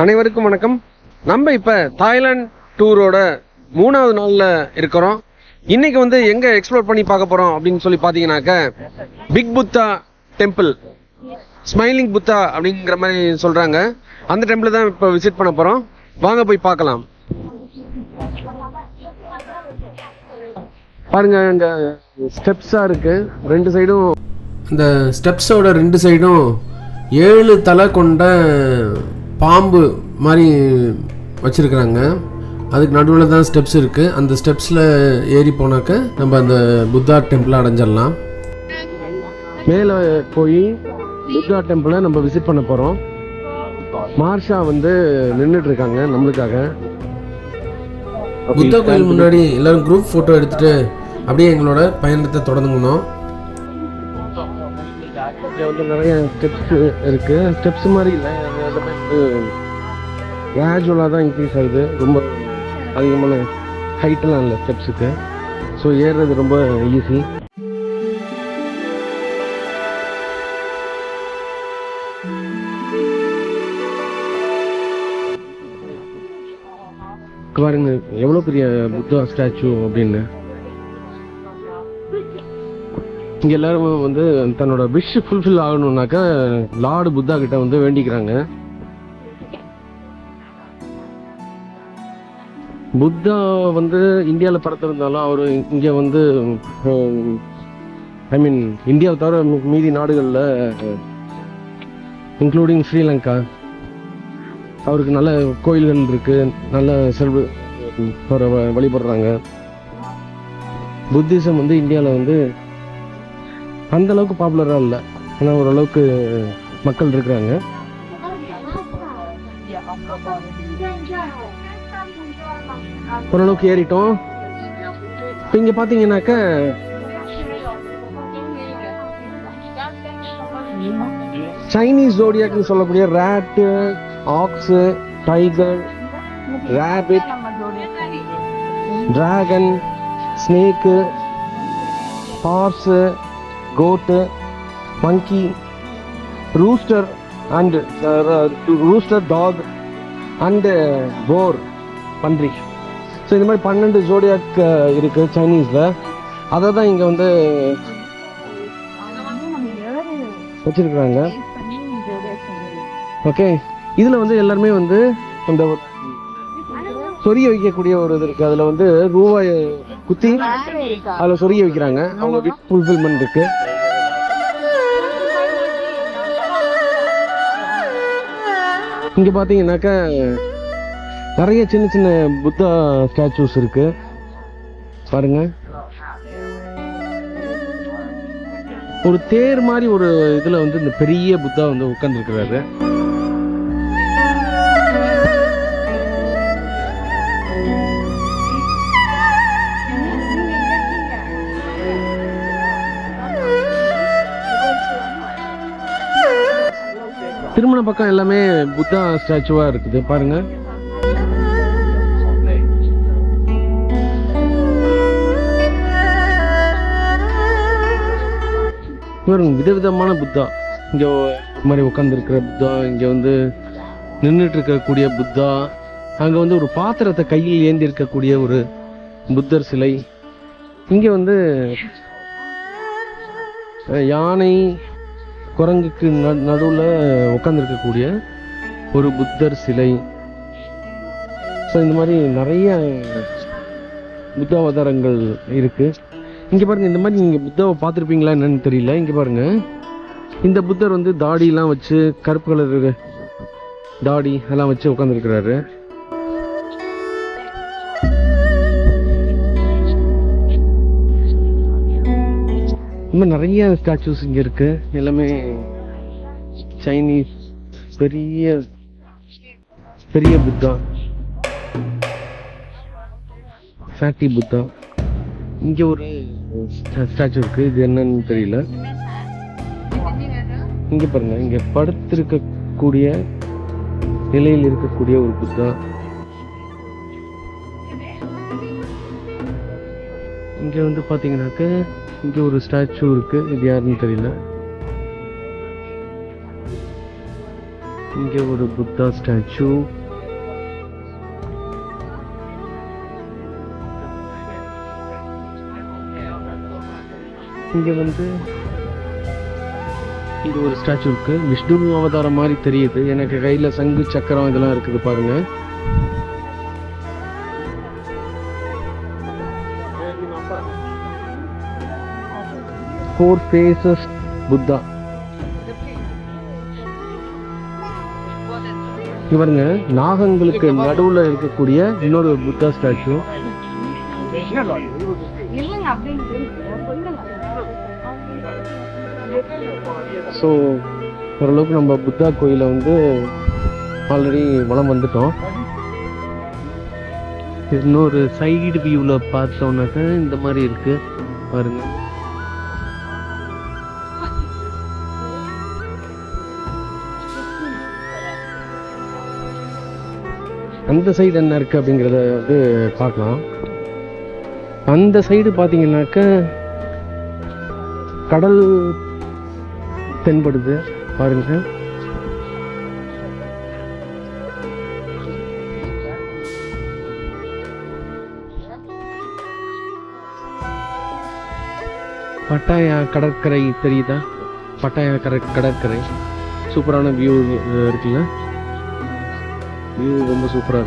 அனைவருக்கும் வணக்கம். நம்ம இப்ப தாய்லாந்து டூரோட மூணாவது நாள்ல இருக்கிறோம். இன்னைக்கு வந்து எங்க எக்ஸ்ப்ளோர் பண்ணி பார்க்க போறோம் அப்படின்னு சொல்லி பாத்தீங்கன்னாக்க big Buddha temple smiling Buddha அப்படிங்கிற மாதிரி சொல்றாங்க. அந்த டெம்பிள் தான் இப்ப விசிட் பண்ண போறோம். வாங்க போய் பார்க்கலாம். பாருங்க அங்க ஸ்டெப்ஸா இருக்கு. ரெண்டு சைடும் இந்த ஸ்டெப்ஸோட ரெண்டு சைடும் ஏழு தலை கொண்ட பாம்பு மாதிரி வச்சுருக்குறாங்க. அதுக்கு நடுவில் தான் ஸ்டெப்ஸ் இருக்குது அந்த ஸ்டெப்ஸில் ஏறி போனாக்க நம்ம அந்த புத்தா டெம்பிளை அடைஞ்சிடலாம். மேலே போய் புத்தா டெம்பிளை நம்ம விசிட் பண்ண போகிறோம் மார்ஷா வந்து நின்றுட்டு இருக்காங்க நம்மளுக்காக. புத்தா கோயில் முன்னாடி எல்லோரும் குரூப் ஃபோட்டோ எடுத்துகிட்டு அப்படியே எங்களோட பயணத்தை தொடங்கணும் வந்து நிறைய ஸ்டெப்ஸ் இருக்கு. ஸ்டெப்ஸ் மாதிரி இல்லை. கிராஜுவலாக தான் இன்க்ரீஸ் ஆகுது? ரொம்ப அதிகமான ஹைட்டெல்லாம் இல்லை ஸ்டெப்ஸுக்கு ஸோ ஏறுறது ரொம்ப ஈஸி பாருங்க எவ்வளோ பெரிய புத்தா ஸ்டாச்சு அப்படின்னு. இங்கே எல்லாரும் வந்து தன்னோட விஷ் ஃபுல்ஃபில் ஆகணும்னாக்கா லார்டு புத்தா கிட்ட வந்து வேண்டிக்கிறாங்க. புத்தா வந்து இந்தியாவில் பிறந்திருந்தாலும் அவர் இங்கே வந்து ஐ மீன் இந்தியாவை தவிர மீதி நாடுகளில் இன்க்ளூடிங் ஸ்ரீலங்கா அவருக்கு நல்ல கோயில்கள் இருக்கு நல்ல செல்வ வ- வழிபடுறாங்க. புத்திசம் வந்து இந்தியாவில் வந்து அந்த அளவுக்கு பாப்புலராக இல்லை. ஆனால் ஓரளவுக்கு மக்கள் இருக்கிறாங்க. ஓரளவுக்கு ஏறிட்டோம். இப்போ இங்கே பார்த்தீங்கன்னாக்க சைனீஸ் ஜோடியாக்குன்னு சொல்லக்கூடிய rat ox tiger rabbit dragon snake horse goat monkey rooster and rooster dog and boar பன்றி ஸோ இந்த மாதிரி பன்னெண்டு ஜோடியாக் இருக்குது சைனீஸில் அதை தான் இங்கே வந்து வச்சிருக்கிறாங்க. ஓகே இதில் வந்து எல்லாருமே வந்து இந்த சொரிய வைக்கக்கூடிய ஒரு இது இருக்குது அதில் வந்து ரூபாய் குத்தி அதில் சொரிய வைக்கிறாங்க. அவங்க விட் ஃபுல்ஃபில்மெண்ட் இருக்கு. இங்கே பார்த்தீங்கன்னாக்கா நிறைய சின்ன சின்ன புத்தா ஸ்டாச்சூஸ் இருக்கு. பாருங்க. ஒரு தேர் மாதிரி ஒரு இதுல வந்து இந்த பெரிய புத்தா வந்து உட்கார்ந்துருக்கிறாரு. திருமண பக்கம் எல்லாமே புத்தா ஸ்டாச்சுவா இருக்குது. பாருங்க. இவர் விதவிதமான புத்தா. இங்கே இது மாதிரி உட்காந்துருக்கிற புத்தா இங்கே வந்து நின்றுட்டு இருக்கக்கூடிய புத்தா அங்கே வந்து ஒரு பாத்திரத்தை கையில் ஏந்தி இருக்கக்கூடிய ஒரு புத்தர் சிலை. இங்கே வந்து யானை குரங்குக்கு நடுவில் உட்காந்துருக்கக்கூடிய ஒரு புத்தர் சிலை. ஸோ இந்த மாதிரி நிறைய புத்த அவதாரங்கள் இருக்குது இங்கே பாருங்கள் இந்த மாதிரி நீங்கள் புத்தாவை பார்த்துருப்பீங்களா என்னன்னு தெரியல. இங்கே பாருங்கள் இந்த புத்தர் வந்து தாடியெலாம் வச்சு கருப்பு கலர் தாடி எல்லாம் வச்சு உட்காந்துருக்கிறாரு இன்னும் நிறைய ஸ்டாச்சூஸ் இங்கே இருக்கு. எல்லாமே சைனீஸ் பெரிய பெரிய புத்தா. ஃபேட்டி புத்தா. இங்கே ஒரு ஸ்டாச்சு இருக்கு. இது என்னன்னு தெரியல. இங்க பாருங்க. இங்க படுத்திருக்கக்கூடிய நிலையில் இருக்கக்கூடிய ஒரு புத்தா. இங்க வந்து பாத்தீங்கன்னாக்க இங்க ஒரு ஸ்டாச்சு இருக்கு. இது யாருன்னு தெரியல. இங்கே ஒரு புத்தா ஸ்டாச்சு இங்கே வந்து இங்கே ஒரு ஸ்டாச்சு இருக்கு. விஷ்ணு அவதாரம் மாதிரி தெரியுது. எனக்கு கையில் சங்கு சக்கரம் இதெல்லாம் இருக்குது பாருங்க. ஃபோர் ஃபேஸஸ் புத்தா இவருங்க நாகங்களுக்கு நடுவுல இருக்கக்கூடிய இன்னொரு புத்தா ஸ்டாச்சு ஸோ ஓரளவுக்கு நம்ம புத்தா கோயிலை வந்து ஆல்ரெடி வலம் வந்துட்டோம். இன்னொரு சைடு வியூவில் பார்த்தோன்னாக்க இந்த மாதிரி இருக்கு. பாருங்க. அந்த சைடு என்ன இருக்கு அப்படிங்கிறத வந்து பார்க்கலாம். அந்த சைடு பார்த்தீங்கன்னாக்க கடல் தென்படுது. பாருங்க. பட்டாயா கடற்கரை தெரியுதா? பட்டாயா கடற் கடற்கரை. சூப்பரான வியூ இருக்குல்ல? வியூ ரொம்ப சூப்பராக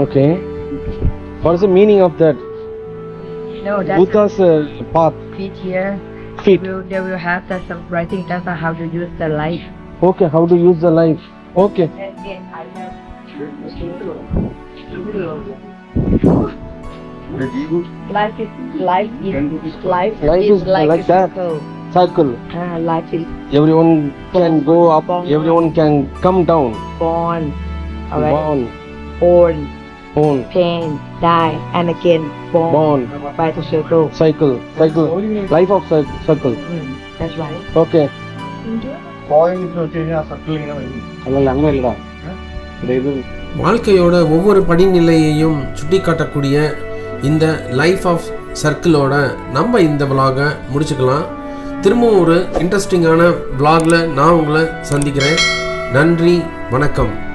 Okay. What is the meaning of that? No, that's Buddha's uh, path. Feet here. Feet. They will, they will have that some writing. That's how to use the life. Okay, how to use the life. Okay. I have. Life is life is life, life is, is like, like that circle. circle. Ah, life is everyone can go up, everyone can come down. Born. All right. Born. Born, born. Pain, die, and again. Born, born. By the circle. cycle. Cycle. Life of circle. Mm, that's right. இது. வாழ்க்கையோட ஒவ்வொரு படிநிலையையும் சுட்டி காட்டக்கூடிய இந்த life of சர்க்கிளோட நம்ம இந்த விலாகை முடிச்சுக்கலாம். திரும்பவும் ஒரு இன்ட்ரெஸ்டிங்கான விலாகில் நான் உங்களை சந்திக்கிறேன். நன்றி. வணக்கம்.